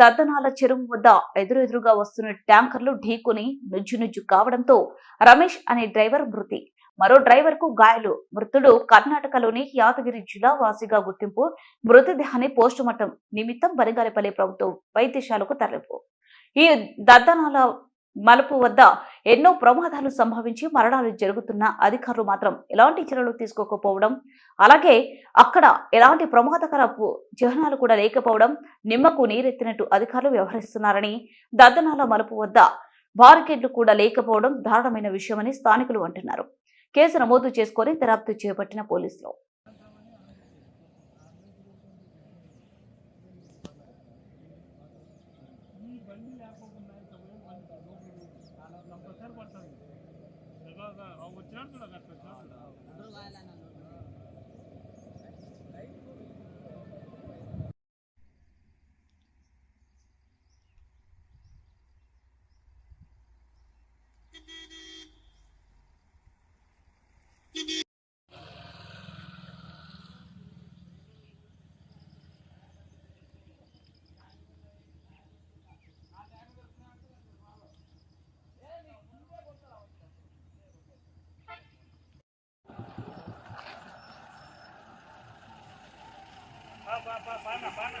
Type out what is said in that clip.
దద్దనాల చెరువు వద్ద ఎదురెదురుగా వస్తున్న ట్యాంకర్లు ఢీకొని నుజ్జు నుజ్జు కావడంతో రమేష్ అనే డ్రైవర్ మృతి. మరో డ్రైవర్కు గాయాలు. మృతుడు కర్ణాటకలోని యాదగిరి జిల్లా వాసిగా గుర్తింపు మృతదేహాన్ని పోస్టుమార్టం నిమిత్తం బనగారిపల్లి ప్రభుత్వ వైద్యశాలకు తరలింపు. ఈ దద్దనాల మలుపు వద్ద ఎన్నో ప్రమాదాలు సంభవించి మరణాలు జరుగుతున్న అధికారులు మాత్రం ఎలాంటి చర్యలు తీసుకోకపోవడం అలాగే అక్కడ ఎలాంటి ప్రమాదకర చిహ్నాలు కూడా లేకపోవడం నిమ్మకు నీరెత్తినట్టు అధికారులు వ్యవహరిస్తున్నారని దద్దనాల మలుపు వద్ద బారికేడ్లు కూడా లేకపోవడం దారుణమైన విషయమని స్థానికులు అంటున్నారు. కేసు నమోదు చేసుకొని దర్యాప్తు చేపట్టిన పోలీసులు. కంపల్సరీ పడుతుంది వచ్చినట్టు చూడాలి பாண்ணா